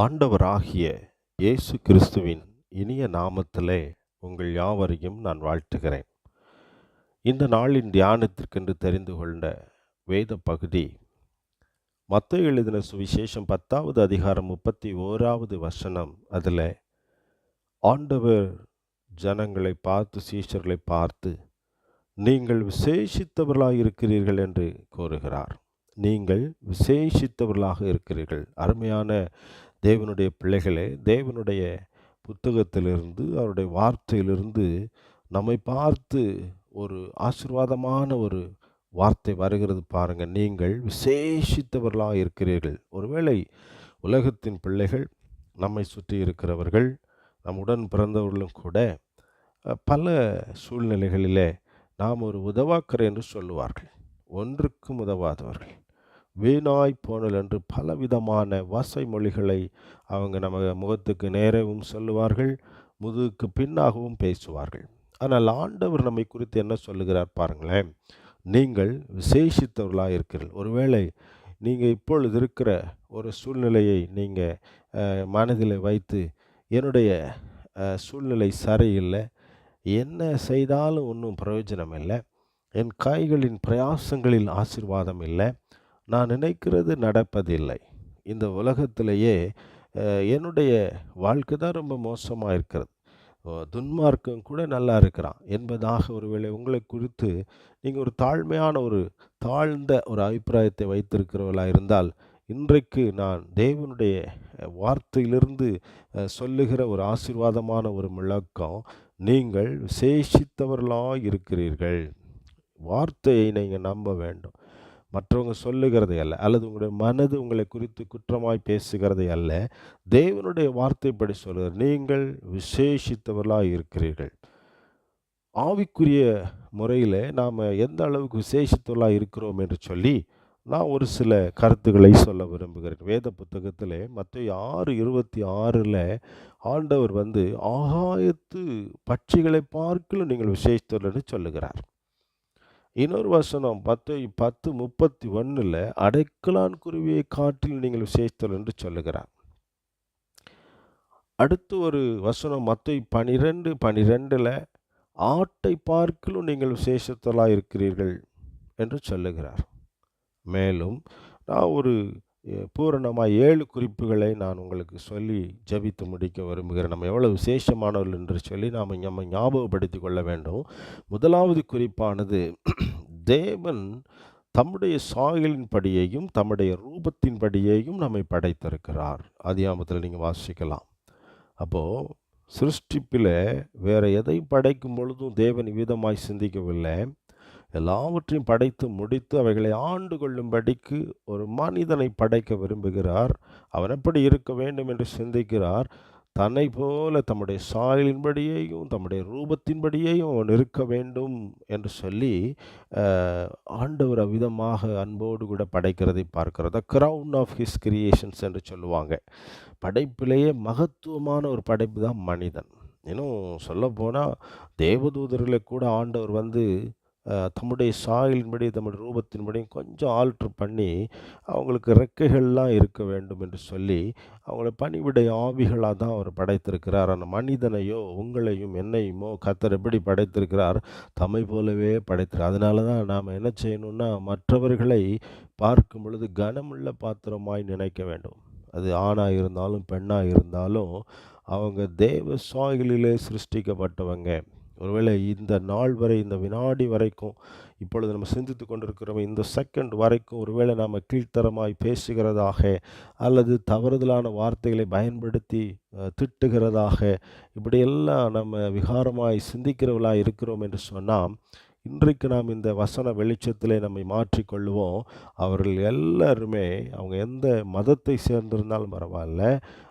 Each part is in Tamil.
ஆண்டவராகிய இயேசு கிறிஸ்துவின் இனிய நாமத்திலே உங்கள் யாவரையும் நான் வாழ்த்துகிறேன். இந்த நாளின் தியானத்திற்கென்று தெரிந்து கொண்ட வேத பகுதி மத்த எழுதின சுவிசேஷம் பத்தாவது அதிகாரம் முப்பத்தி ஓராவது வசனம். அதில் ஆண்டவர் ஜனங்களை பார்த்து சீஷர்களை பார்த்து நீங்கள் விசேஷித்தவர்களாக இருக்கிறீர்கள் என்று கூறுகிறார். நீங்கள் விசேஷித்தவர்களாக இருக்கிறீர்கள். அருமையான தேவனுடைய பிள்ளைகளே தேவனுடைய புத்தகத்திலிருந்து அவருடைய வார்த்தையிலிருந்து நம்மை பார்த்து ஒரு ஆசீர்வாதமான ஒரு வார்த்தை வருகிறது பாருங்கள் நீங்கள் விசேஷித்தவர்களாக இருக்கிறீர்கள். ஒருவேளை உலகத்தின் பிள்ளைகள் நம்மை சுற்றி இருக்கிறவர்கள் நம்முடன் பிறந்தவர்களும் கூட பல சூழ்நிலைகளிலே நாம் ஒரு உதவாக்கிறேன் என்று சொல்லுவார்கள். ஒன்றுக்கும் உதவாதவர்கள். வீணாய் போனல் என்று பலவிதமான வாசை மொழிகளை அவங்க நம்ம முகத்துக்கு நேரவும் சொல்லுவார்கள் முதுகுக்கு பின்னாகவும் பேசுவார்கள். ஆனால் ஆண்டவர் நம்மை குறித்து என்ன சொல்லுகிறார் பாருங்களேன் நீங்கள் விசேஷித்தவர்களாக இருக்கிறீர்கள். ஒருவேளை நீங்கள் இப்பொழுது இருக்கிற ஒரு சூழ்நிலையை நீங்கள் மனதில் வைத்து என்னுடைய சூழ்நிலை சரியில்லை என்ன செய்தாலும் ஒன்றும் பிரயோஜனம் இல்லை என் கைகளின் பிரயாசங்களில் ஆசீர்வாதம் இல்லை நான் நினைக்கிறது நடப்பதில்லை. இந்த உலகத்திலேயே என்னுடைய வாழ்க்கை தான் ரொம்ப மோசமாக இருக்கிறது. துன்மார்க்கம் கூட நல்லா இருக்கிறான். என்பதாக ஒருவேளை உங்களை குறித்து நீங்கள் ஒரு தாழ்மையான ஒரு தாழ்ந்த ஒரு அபிப்பிராயத்தை வைத்திருக்கிறவர்களாக இருந்தால் இன்றைக்கு நான் தேவனுடைய வார்த்தையிலிருந்து சொல்லுகிற ஒரு ஆசீர்வாதமான ஒரு முழக்கம் நீங்கள் விசேஷித்தவர்களாக இருக்கிறீர்கள் வார்த்தையை நீங்கள் நம்ப வேண்டும். மற்றவங்க சொல்லுகிறதை அல்ல அல்லது உங்களுடைய மனது உங்களை குறித்து குற்றமாய் பேசுகிறதை அல்ல தேவனுடைய வார்த்தைப்படி சொல்கிறார் நீங்கள் விசேஷித்தவர்களாக இருக்கிறீர்கள். ஆவிக்குரிய முறையில் நாம் எந்த அளவுக்கு விசேஷித்தவர்களாக இருக்கிறோம் என்று சொல்லி நான் ஒரு சில கருத்துக்களை சொல்ல விரும்புகிறேன். வேத புத்தகத்தில் மற்ற ஆறு இருபத்தி ஆறில் ஆண்டவர் வந்து ஆகாயத்து பட்சிகளை பார்க்கலும் நீங்கள் விசேஷித்தவர்கள் என்று சொல்லுகிறார். இன்னொரு வசனம் பத்து பத்து முப்பத்தி ஒன்றில் அடைக்கலான் குருவியை காட்டில் நீங்கள் விசேஷித்தல் என்று சொல்லுகிறார். அடுத்து ஒரு வசனம் மற்ற பனிரெண்டு பனிரெண்டில் ஆட்டை பார்க்கலும் நீங்கள் விசேஷத்தலாக இருக்கிறீர்கள் என்று சொல்லுகிறார். மேலும் நான் ஒரு பூரணமாக ஏழு குறிப்புகளை நான் உங்களுக்கு சொல்லி ஜெபித்து முடிக்க விரும்புகிறேன். நம்ம எவ்வளோ விசேஷமானவர்கள் என்று சொல்லி நாம் நம்ம ஞாபகப்படுத்தி கொள்ள வேண்டும். முதலாவது குறிப்பானது தேவன் தம்முடைய சாயலின்படியையும் தம்முடைய ரூபத்தின்படியையும் நம்மை படைத்திருக்கிறார். ஆதியாமத்தில் நீங்கள் வாசிக்கலாம். அப்போது சிருஷ்டிப்பில் வேறு எதை படைக்கும் பொழுதும் தேவன் விதமாய் சிந்திக்கவில்லை. எல்லாவற்றையும் படைத்து முடித்து அவைகளை ஆண்டு கொள்ளும்படிக்கு ஒரு மனிதனை படைக்க விரும்புகிறார். அவன் எப்படி இருக்க வேண்டும் என்று சிந்திக்கிறார். தன்னை போல தம்முடைய சாயலின்படியேயும் தம்முடைய ரூபத்தின்படியேயும் அவன் இருக்க வேண்டும் என்று சொல்லி ஆண்டவர் அவ்விதமாக அன்போடு கூட படைக்கிறதை பார்க்கிறது கிரவுன் ஆஃப் ஹிஸ் கிரியேஷன்ஸ் என்று சொல்லுவாங்க. படைப்பிலேயே மகத்துவமான ஒரு படைப்பு தான் மனிதன். இன்னும் சொல்லப்போனால் தேவதூதர்களை கூட ஆண்டவர் வந்து தம்முடைய சாயலின்படி தம்முடைய ரூபத்தின்படி கொஞ்சம் ஆல்ட்ரு பண்ணி அவங்களுக்கு ரெக்கைகள்லாம் இருக்க வேண்டும் என்று சொல்லி அவங்கள பணிவிடை ஆவிகளாக தான் அவர் படைத்திருக்கிறார். அந்த மனிதனையோ உங்களையும் என்னையுமோ கத்தர் எப்படி படைத்திருக்கிறார்? தம்மை போலவே படைத்திருக்கிறார் அதனால தான் நாம் என்ன செய்யணும்னா மற்றவர்களை பார்க்கும் பொழுது கனமுள்ள பாத்திரமாய் நினைக்க வேண்டும். அது ஆணாக இருந்தாலும் பெண்ணாக இருந்தாலும் அவங்க தேவ சாயலிலே சிருஷ்டிக்கப்பட்டவங்க. ஒருவேளை இந்த நாள் வரை இந்த வினாடி வரைக்கும் இப்பொழுது நம்ம சிந்தித்து கொண்டிருக்கிறோம் இந்த செகண்ட் வரைக்கும் ஒருவேளை நாம் கீழ்த்தரமாய் பேசுகிறதாக அல்லது தவறுதலான வார்த்தைகளை பயன்படுத்தி திட்டுகிறதாக இப்படியெல்லாம் நம்ம விகாரமாய் சிந்திக்கிறவர்களாக இருக்கிறோம் என்று சொன்னால் இன்றைக்கு நாம் இந்த வசன வெளிச்சத்திலே நம்மை மாற்றிக்கொள்வோம் அவர்கள் எல்லாருமே அவங்க எந்த மதத்தை சேர்ந்திருந்தாலும் பரவாயில்ல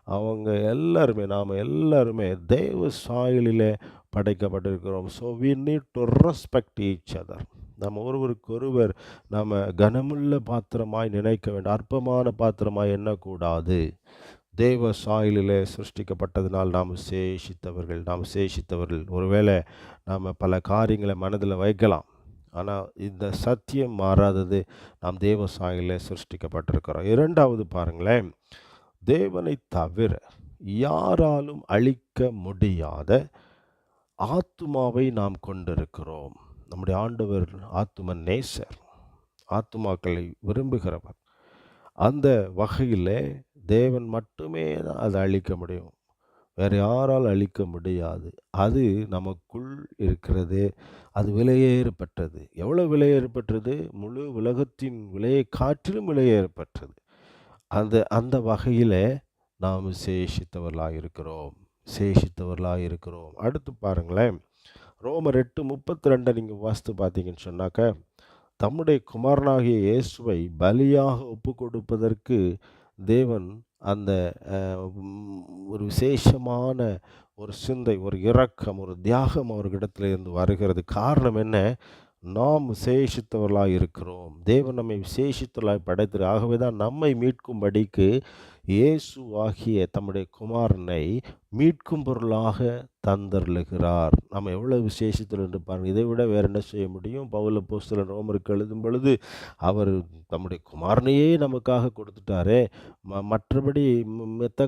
அவங்க எல்லாருமே நாம் எல்லாருமே தெய்வ சாயலிலே படைக்கப்பட்டிருக்கிறோம். So we need to respect each other நம்ம ஒருவருக்கொருவர் நாம் கனமுள்ள பாத்திரமாய் நினைக்க வேண்டும். அற்பமான பாத்திரமாய் எண்ணக்கூடாது. தேவ சாயலிலே சிருஷ்டிக்கப்பட்டதினால் நாம் சேஷித்தவர்கள் நாம் சேஷித்தவர்கள். ஒருவேளை நாம் பல காரியங்களை மனதில் வைக்கலாம். ஆனால் இந்த சத்தியம் மாறாதது நாம் தேவ சாயலில் சிருஷ்டிக்கப்பட்டிருக்கிறோம். இரண்டாவது பாருங்களேன். தேவனை தவிர யாராலும் அழிக்க முடியாத ஆத்துமாவை நாம் கொண்டிருக்கிறோம். நம்முடைய ஆண்டவர் ஆத்தும நேசர் ஆத்துமாக்களை விரும்புகிறவர். அந்த வகையில் தேவன் மட்டுமே அதை அழிக்க முடியும். வேறு யாரால் அழிக்க முடியாது. அது நமக்குள் இருக்கிறது. அது விலையேறப்பட்டது எவ்வளோ விலையேறப்பட்டது முழு உலகத்தின் விலையை காற்றிலும் விலையேறப்பட்டது அந்த அந்த வகையில் நாம் விசேஷித்தவர்களாக இருக்கிறோம் சேஷித்தவர்களாக இருக்கிறோம். அடுத்து பாருங்களேன். ரோமர் எட்டு முப்பத்தி ரெண்டை நீங்கள் வாசித்து பார்த்தீங்கன்னு சொன்னாக்க தம்முடைய குமாரனாகிய இயேசுவை பலியாக ஒப்பு கொடுப்பதற்கு தேவன் அந்த ஒரு விசேஷமான ஒரு சிந்தை ஒரு இரக்கம் ஒரு தியாகம் அவர்களிடத்தில் இருந்து வருகிறது. காரணம் என்ன? நாம் விசேஷித்தவர்களாக இருக்கிறோம். தேவன் நம்மை விசேஷித்தவர்களாக படைத்திரு ஆகவே தான் நம்மை மீட்கும்படிக்கு இயேசு ஆகிய தம்முடைய குமாரனை மீட்கும் பொருளாக தந்தருளுகிறார். நம்ம எவ்வளோ விசேஷத்தில் என்று பாருங்கள். இதை விட வேறு என்ன செய்ய முடியும்? பவுல போஸ்தல ரோமருக்கு எழுதும் பொழுது அவர் தம்முடைய குமாரனையே நமக்காக கொடுத்துட்டாரே. ம மற்றபடி ம- மத்த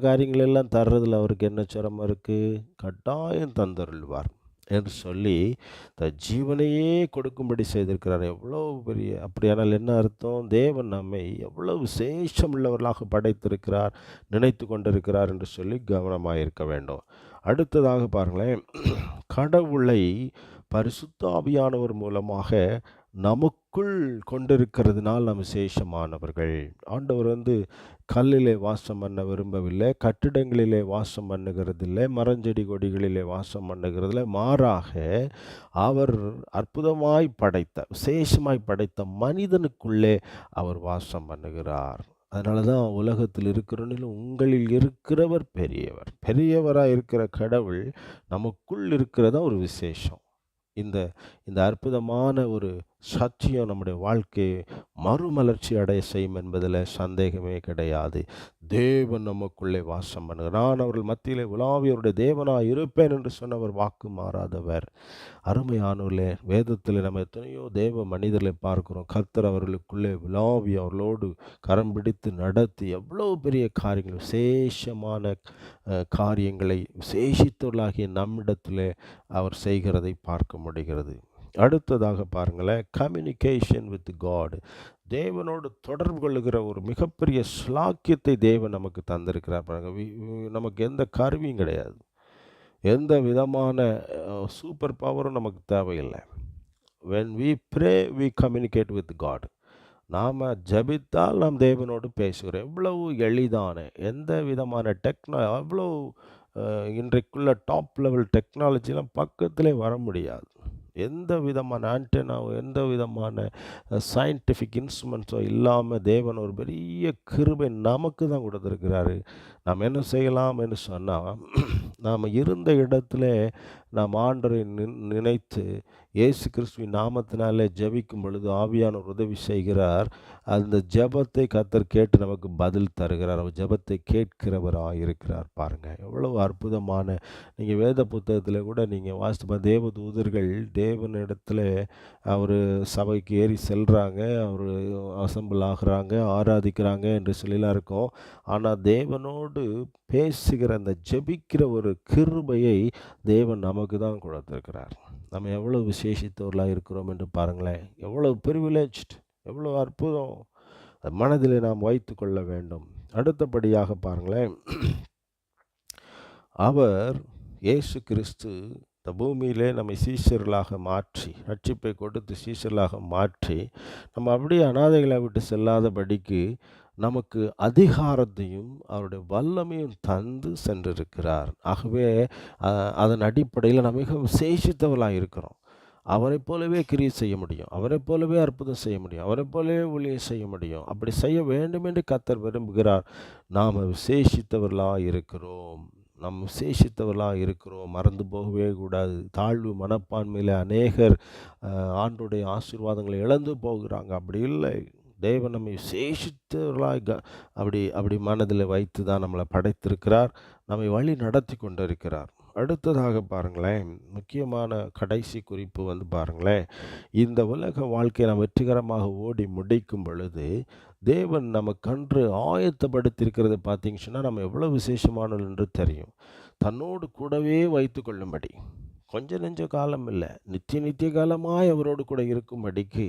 தர்றதில் அவருக்கு என்ன சிரமம் இருக்குது கட்டாயம் தந்தருள்வார். என்று சொல்லி த ஜீவனையே கொடுக்கும்படி செய்திருக்கிறார். எவ்வளோ பெரிய அப்படியானால் என்ன அர்த்தம்? தேவன் நம்மை எவ்வளோ விசேஷம் உள்ளவர்களாக படைத்திருக்கிறார் நினைத்து கொண்டிருக்கிறார் என்று சொல்லி கவனமாக இருக்க வேண்டும். அடுத்ததாக பாருங்களேன் கடவுளை பரிசுத்தாவியானவர் மூலமாக நமக்குள் கொண்டிருக்கிறதுனால் நாம் விசேஷமானவர்கள். ஆண்டவர் வந்து கல்லிலே வாசம் பண்ண விரும்பவில்லை கட்டிடங்களிலே வாசம் பண்ணுகிறதில்லை மரஞ்செடி கொடிகளிலே வாசம் பண்ணுகிறதில்ல. மாறாக அவர் அற்புதமாய் படைத்த விசேஷமாய் படைத்த மனிதனுக்குள்ளே அவர் வாசம் பண்ணுகிறார். அதனால தான் உலகத்தில் இருக்கிறவனில் உங்களில் இருக்கிறவர் பெரியவர். பெரியவராக இருக்கிற கடவுள் நமக்குள் இருக்கிறதா ஒரு விசேஷம். இந்த இந்த அற்புதமான ஒரு சத்தியம் நம்முடைய வாழ்க்கையை மறுமலர்ச்சி அடைய செய்யும் என்பதில் சந்தேகமே கிடையாது. தேவன் நமக்குள்ளே வாசம் பண்ணுகிறார். நான் அவர்கள் மத்தியிலே உலாவியருடைய தேவனாக இருப்பேன் என்று சொன்னவர் வாக்கு மாறாதவர். அருமையானவர்களே வேதத்தில் நம்ம எத்தனையோ தேவ மனிதர்களை பார்க்கிறோம். கர்த்தர் அவர்களுக்குள்ளே விழாவி அவர்களோடு கரம் பிடித்து நடத்தி எவ்வளோ பெரிய காரியங்கள் விசேஷமான காரியங்களை விசேஷித்தவர்களாகிய நம்மிடத்தில் அவர் செய்கிறதை பார்க்க முடிகிறது. அடுத்ததாக பாருங்களேன் கம்யூனிகேஷன் வித் காட் தேவனோடு தொடர்பு கொள்ளுகிற ஒரு மிகப்பெரிய ஸ்லாக்கியத்தை தேவன் நமக்கு தந்திருக்கிறார் பாருங்க. வி- நமக்கு எந்த கருவியும் கிடையாது. எந்த விதமான சூப்பர் பவரும் நமக்கு தேவையில்லை. When we pray we communicate with God நாம் ஜபித்தால் நாம் தேவனோடு பேசுகிறோம். எவ்வளவு எளிதான எந்த விதமான டெக்னா அவ்வளோ இன்றைக்குள்ள டாப் லெவல் டெக்னாலஜிலாம் பக்கத்திலே வர முடியாது. எந்த விதமான ஆண்டனாவோ எந்த விதமான சயின்டிஃபிக் இன்ஸ்ட்ருமெண்ட்ஸோ இல்லாமல் தேவன் ஒரு பெரிய கிருபை நமக்கு தான் கொடுத்துருக்கிறாரு. நாம் என்ன செய்யலாம் என்று சொன்னால் நாம் இருந்த இடத்துல நாம் ஆண்டரை நின் நினைத்து இயேசு கிறிஸ்துவின் நாமத்தினாலே ஜெபிக்கும் பொழுது ஆவியானவர் உதவி செய்கிறார். அந்த ஜெபத்தை கத்தர் கேட்டு நமக்கு பதில் தருகிறார். அவர் ஜெபத்தை கேட்கிறவராக இருக்கிறார். பாருங்கள் எவ்வளவு அற்புதமான நீங்கள் வேத புத்தகத்தில் கூட நீங்கள் வாசித்து தேவ தூதர்கள் தேவனிடத்தில் அவர் சபைக்கு ஏறி செல்கிறாங்க அவர் அசம்பிள் ஆகுறாங்க ஆராதிக்கிறாங்க என்று சொல்லலாம் இருக்கும். ஆனால் தேவனோடு பேசுகிற அந்த ஜெபிக்கிற ஒரு கிருபையை தேவன் நமக்கு தான் கொடுத்திருக்கிறார். நம்ம எவ்வளோ விசேஷித்தவர்களாக இருக்கிறோம் என்று பாருங்களேன். எவ்வளோ ப்ரிவிலேஜ்ட் எவ்வளோ அற்புதம். மனதிலே நாம் வைத்து கொள்ள வேண்டும். அடுத்தபடியாக பாருங்களேன். அவர் இயேசு கிறிஸ்து இந்த பூமியிலே நம்மை சீசர்களாக மாற்றி ரட்சிப்பை கொடுத்து சீசர்களாக மாற்றி நம்ம அப்படியே அனாதைகளை விட்டு செல்லாதபடிக்கு நமக்கு அதிகாரத்தையும் அவருடைய வல்லமையும் தந்து சென்றிருக்கிறார். ஆகவே அதன் அடிப்படையில் நாம் மிகவும் விசேஷித்தவர்களாக இருக்கிறோம். அவரைப் போலவே கிரியை செய்ய முடியும். அவரைப் போலவே அற்புதம் செய்ய முடியும். அவரைப் போலவே ஒளியை செய்ய முடியும். அப்படி செய்ய வேண்டும் என்று கத்தர் விரும்புகிறார். நாம் விசேஷித்தவர்களாக இருக்கிறோம். நாம் விசேஷித்தவர்களாக இருக்கிறோம். மறந்து போகவே கூடாது. தாழ்வு மனப்பான்மையில் அநேகர் ஆண்டுடைய ஆசீர்வாதங்களை இழந்து போகிறாங்க. அப்படி இல்லை. தேவன் நம்மை விசேஷித்தவர்களாக க அப்படி அப்படி மனதில் வைத்து தான் நம்மளை படைத்திருக்கிறார் நம்மை வழி நடத்தி கொண்டிருக்கிறார். அடுத்ததாக பாருங்களேன் முக்கியமான கடைசி குறிப்பு வந்து பாருங்களேன் இந்த உலக வாழ்க்கையை நாம் வெற்றிகரமாக ஓடி முடிக்கும் பொழுது தேவன் நமக்கன்று ஆயத்தப்படுத்தியிருக்கிறத பார்த்தீங்கன்னா நம்ம எவ்வளோ விசேஷமானது என்று தெரியும். தன்னோடு கூடவே வைத்து கொள்ளும்படி. கொஞ்ச நெஞ்ச காலம் இல்லை. நித்திய நித்திய காலமாய் அவரோடு கூட இருக்கும்படிக்கு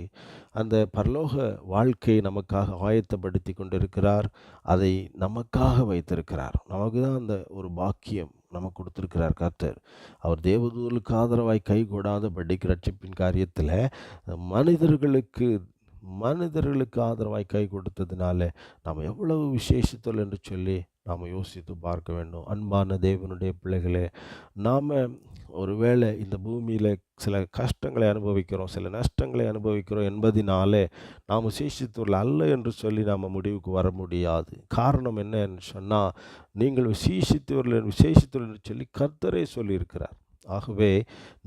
அந்த பரலோக வாழ்க்கையை நமக்காக ஆயத்தப்படுத்தி கொண்டிருக்கிறார். அதை நமக்காக வைத்திருக்கிறார். நமக்கு தான் அந்த ஒரு பாக்கியம் நமக்கு கொடுத்துருக்கிறார் கர்த்தர். அவர் தேவதூருக்கு ஆதரவாய் கை கொடாதபடிக்கு ரட்சிப்பின் காரியத்தில் மனிதர்களுக்கு மனிதர்களுக்கு ஆதரவாய் கை கொடுத்ததுனால நாம் எவ்வளவு விசேஷத்தல் என்று சொல்லி நாம் யோசித்து பார்க்க வேண்டும். அன்பான தேவனுடைய பிள்ளைகளே நாம் ஒருவேளை இந்த பூமியில் சில கஷ்டங்களை அனுபவிக்கிறோம் சில நஷ்டங்களை அனுபவிக்கிறோம் என்பதினாலே நாம் விசேஷித்துள்ள அல்ல என்று சொல்லி நாம் முடிவுக்கு வர முடியாது. காரணம் என்னன்னு சொன்னால் நீங்கள் விசேஷித்தவர்கள் விசேஷித்தவர்கள் என்று சொல்லி கர்த்தரே சொல்லியிருக்கிறார். ஆகவே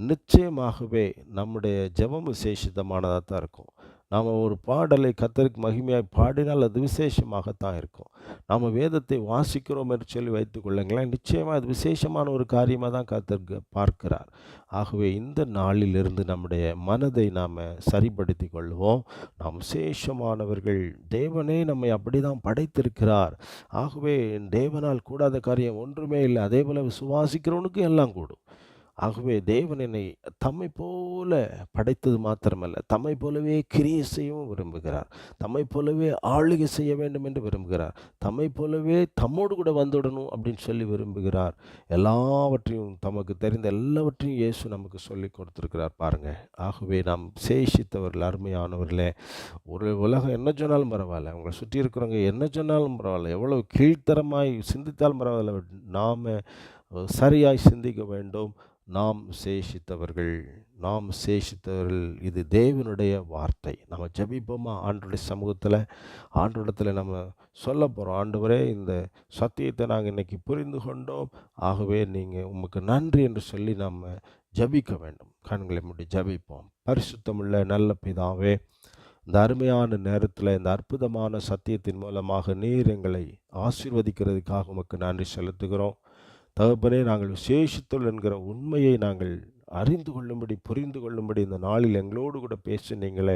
நிச்சயமாகவே நம்முடைய ஜெபம் விசேஷித்தமானதாக தான் இருக்கும். நாம் ஒரு பாடலை கத்தருக்கு மகிமையாக பாடினால் அது விசேஷமாகத்தான் இருக்கும். நாம் வேதத்தை வாசிக்கிறோம் என்று சொல்லி வைத்துக் கொள்ளுங்களேன். நிச்சயமாக அது விசேஷமான ஒரு காரியமாக தான் கத்தருக்கு பார்க்கிறார். ஆகவே இந்த நாளிலிருந்து நம்முடைய மனதை நாம் சரிப்படுத்தி கொள்வோம். நாம் விசேஷமானவர்கள். தேவனே நம்மை அப்படி தான் படைத்திருக்கிறார். ஆகவே தேவனால் கூடாத காரியம் ஒன்றுமே இல்லை. அதே போல் விசுவாசிக்கிறவனுக்கு எல்லாம் கூடும். ஆகவே தேவன் என்னை தம்மை போல படைத்தது மாத்திரமல்ல தம்மை போலவே கிரியை செய்யவும் விரும்புகிறார். தம்மை போலவே ஆளுகை செய்ய வேண்டும் என்று விரும்புகிறார். தம்மை போலவே தம்மோடு கூட வந்துடணும் அப்படின்னு சொல்லி விரும்புகிறார். எல்லாவற்றையும் தமக்கு தெரிந்த எல்லாவற்றையும் இயேசு நமக்கு சொல்லி கொடுத்துருக்கிறார் பாருங்கள் ஆகவே நாம் சேஷித்தவர்கள் அருமையானவர்களே ஒரு உலகம் என்ன சொன்னாலும் பரவாயில்ல. அவங்களை சுற்றி இருக்கிறவங்க என்ன சொன்னாலும் பரவாயில்ல. எவ்வளோ கீழ்த்தரமாய் சிந்தித்தாலும் பரவாயில்ல. நாம் சரியாய் சிந்திக்க வேண்டும். நாம் சேஷித்தவர்கள் நாம் சேஷித்தவர்கள் இது தேவனுடைய வார்த்தை. நம்ம ஜபிப்போமா? ஆண்டுடைய சமூகத்தில் ஆண்டோடத்தில் நம்ம சொல்ல போகிறோம் ஆண்டவரே இந்த சத்தியத்தை நாங்கள் இன்றைக்கி புரிந்து கொண்டோம். ஆகவே நீங்கள் உமக்கு நன்றி என்று சொல்லி நம்ம ஜபிக்க வேண்டும். கண்களை முடி ஜபிப்போம். பரிசுத்தமுள்ள நல்ல பிதாவே இந்த அருமையான நேரத்தில் இந்த அற்புதமான சத்தியத்தின் மூலமாக நீர் எங்களை ஆசீர்வதிக்கிறதுக்காக உமக்கு நன்றி செலுத்துகிறோம். தகப்பனே நாங்கள் விசேஷித்துள் என்கிற உண்மையை நாங்கள் அறிந்து கொள்ளும்படி புரிந்து கொள்ளும்படி இந்த நாளில் எங்களோடு கூட பேசினீங்களே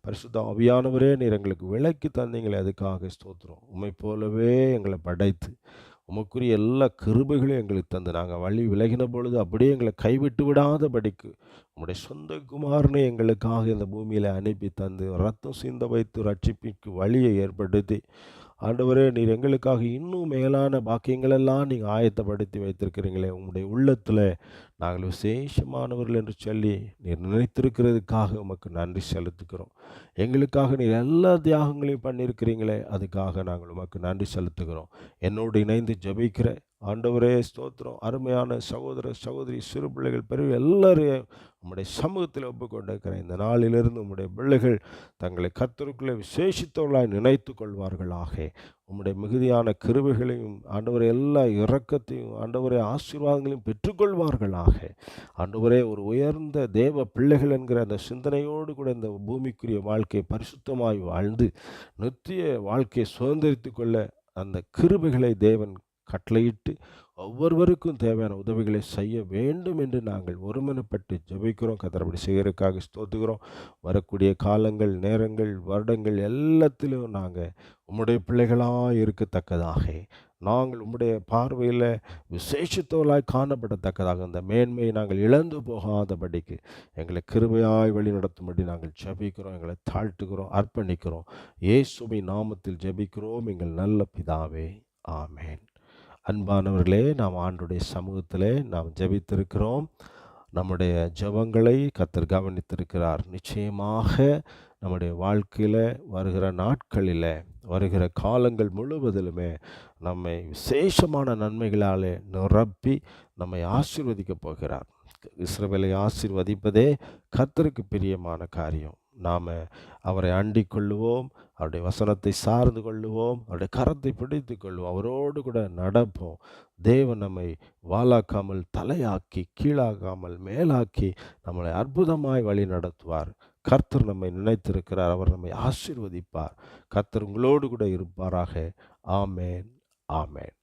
பரிசுத்த அவியானவரே நீர் எங்களுக்கு விளக்கி தந்தீங்களே அதுக்காக ஸ்தோத்திரம். உண்மை போலவே எங்களை படைத்து உமக்குரிய எல்லா கிருபைகளையும் எங்களுக்கு தந்து நாங்கள் வழி விலகின பொழுது அப்படியே எங்களை கைவிட்டு விடாதபடிக்கு உம்முடைய சொந்த குமாரனை எங்களுக்காக இந்த பூமியில் அனுப்பி தந்து ரத்தம் சிந்த வைத்து ரட்சிப்பிற்கு வழியை ஏற்படுத்தி ஆண்டவரே நீர் எங்களுக்காக இன்னும் மேலான பாக்கியங்களெல்லாம் நீங்கள் ஆயத்தப்படுத்தி வைத்திருக்கிறீங்களே. உங்களுடைய உள்ளத்தில் நாங்கள் விசேஷமானவர்கள் என்று சொல்லி நீர் நினைத்திருக்கிறதுக்காக உமக்கு நன்றி செலுத்துகிறோம். எங்களுக்காக நீர் எல்லா தியாகங்களையும் பண்ணியிருக்கிறீங்களே அதுக்காக நாங்கள் உமக்கு நன்றி செலுத்துகிறோம். என்னோடு இணைந்து ஜபிக்கிற ஆண்டவரே ஸ்தோத்திரம். அருமையான சகோதர சகோதரி சிறு பிள்ளைகள் பெரிய எல்லாரையும் நம்முடைய சமூகத்தில் ஒப்புக்கொண்டிருக்கிறேன். இந்த நாளிலிருந்து நம்முடைய பிள்ளைகள் தங்களை கத்தருக்குள்ளே விசேஷித்தவர்களாய் நினைத்து கொள்வார்களாக உம்முடைய மிகுதியான கிருவைகளையும் ஆண்டவரை எல்லா இறக்கத்தையும் ஆண்டவரை ஆசீர்வாதங்களையும் பெற்றுக்கொள்வார்களாக. ஆண்டவரே ஒரு உயர்ந்த தேவ பிள்ளைகள் என்கிற அந்த சிந்தனையோடு கூட இந்த பூமிக்குரிய வாழ்க்கையை பரிசுத்தமாய் வாழ்ந்து நித்திய வாழ்க்கையை சுதந்திரித்து கொள்ள அந்த கிருபைகளை தேவன் கட்டளையிட்டு ஒவ்வொருவருக்கும் தேவையான உதவிகளை செய்ய வேண்டும் என்று நாங்கள் ஒருமனப்பட்டு ஜபிக்கிறோம். கதறபடி செய்கிறதுக்காக ஸ்தோத்துகிறோம் வரக்கூடிய காலங்கள் நேரங்கள் வருடங்கள் எல்லாத்திலும் நாங்கள் உம்முடைய பிள்ளைகளாக இருக்கத்தக்கதாக நாங்கள் உம்முடைய பார்வையில் விசேஷத்தோலாய் காணப்படத்தக்கதாக இந்த மேன்மையை நாங்கள் இழந்து போகாதபடிக்கு எங்களை கிருபையாய் வழிநடத்தும்படி நாங்கள் ஜபிக்கிறோம். எங்களை தாழ்த்துக்கிறோம் அர்ப்பணிக்கிறோம். ஏசுமை நாமத்தில் ஜபிக்கிறோம். எங்கள் நல்ல பிதாவே ஆமேன். அன்பானவர்களே நாம் ஆண்டுடைய சமூகத்தில் நாம் ஜபித்திருக்கிறோம். நம்முடைய ஜபங்களை கத்தர் கவனித்திருக்கிறார். நிச்சயமாக நம்முடைய வாழ்க்கையில் வருகிற நாட்களில் வருகிற காலங்கள் முழுவதிலுமே நம்மை விசேஷமான நன்மைகளாலே நிரப்பி நம்மை ஆசீர்வதிக்கப் போகிறார். இஸ்ரவேலை ஆசீர்வதிப்பதே கத்தருக்கு பிரியமான காரியம். நாம் அவரை அண்டிக் கொள்ளுவோம் அவருடைய வசனத்தை சார்ந்து கொள்ளுவோம் அவருடைய கரத்தை பிடித்து கொள்வோம் அவரோடு கூட நடப்போம். தேவன் நம்மை வாலாக்காமல் தலையாக்கி கீழாகாமல் மேலாக்கி நம்மளை அற்புதமாய் வழி நடத்துவார். கர்த்தர் நம்மை நினைத்திருக்கிறார் அவர் நம்மை ஆசீர்வதிப்பார். கர்த்தர் உங்களோடு கூட இருப்பாராக. ஆமேன் ஆமேன்.